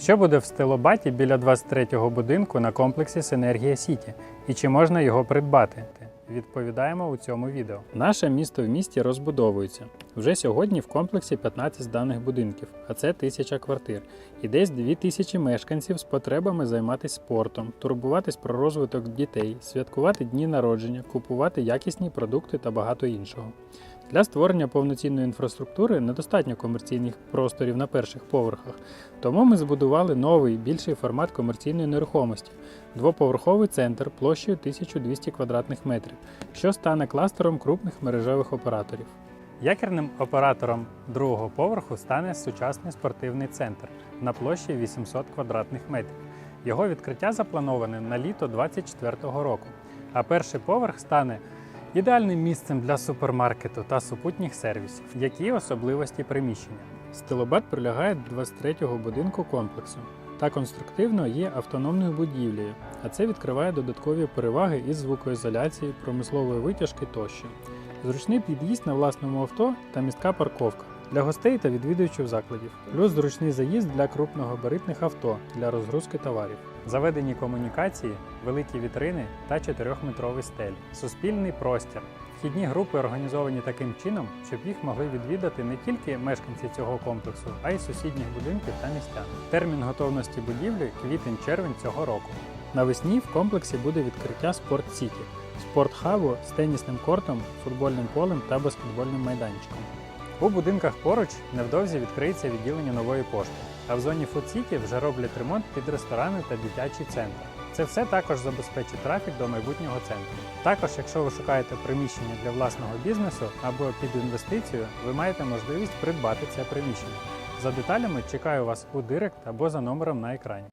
Що буде в стилобаті біля 23-го будинку на комплексі Синергія Сіті? І чи можна його придбати? Відповідаємо у цьому відео. Наше місто в місті розбудовується. Вже сьогодні в комплексі 15 зданих будинків, а це тисяча квартир. І десь 2000 мешканців з потребами займатися спортом, турбуватись про розвиток дітей, святкувати дні народження, купувати якісні продукти та багато іншого. Для створення повноцінної інфраструктури недостатньо комерційних просторів на перших поверхах, тому ми збудували новий більший формат комерційної нерухомості двоповерховий центр площею 1200 квадратних метрів, що стане кластером крупних мережевих операторів. Якірним оператором другого поверху стане сучасний спортивний центр на площі 800 квадратних метрів. Його відкриття заплановане на літо 2024 року, а перший поверх стане ідеальним місцем для супермаркету та супутніх сервісів. Які особливості приміщення? Стилобат прилягає до 23-го будинку комплексу та конструктивно є автономною будівлею, а це відкриває додаткові переваги із звукоізоляції, промислової витяжки тощо. Зручний під'їзд на власному авто та містка парковка для гостей та відвідувачів закладів, плюс зручний заїзд для крупногабаритних авто для розгрузки товарів. Заведені комунікації, великі вітрини та 4-метровий стель, суспільний простір. Вхідні групи організовані таким чином, щоб їх могли відвідати не тільки мешканці цього комплексу, а й сусідніх будинків та містян. Термін готовності будівлі квітень-червень цього року. Навесні в комплексі буде відкриття Спорт Сіті, спортхабу з тенісним кортом, футбольним полем та баскетбольним майданчиком. У будинках поруч невдовзі відкриється відділення нової пошти, а в зоні City вже роблять ремонт під ресторани та дитячий центр. Це все також забезпечить трафік до майбутнього центру. Також, якщо ви шукаєте приміщення для власного бізнесу або під інвестицію, ви маєте можливість придбати це приміщення. За деталями чекаю вас у директ або за номером на екрані.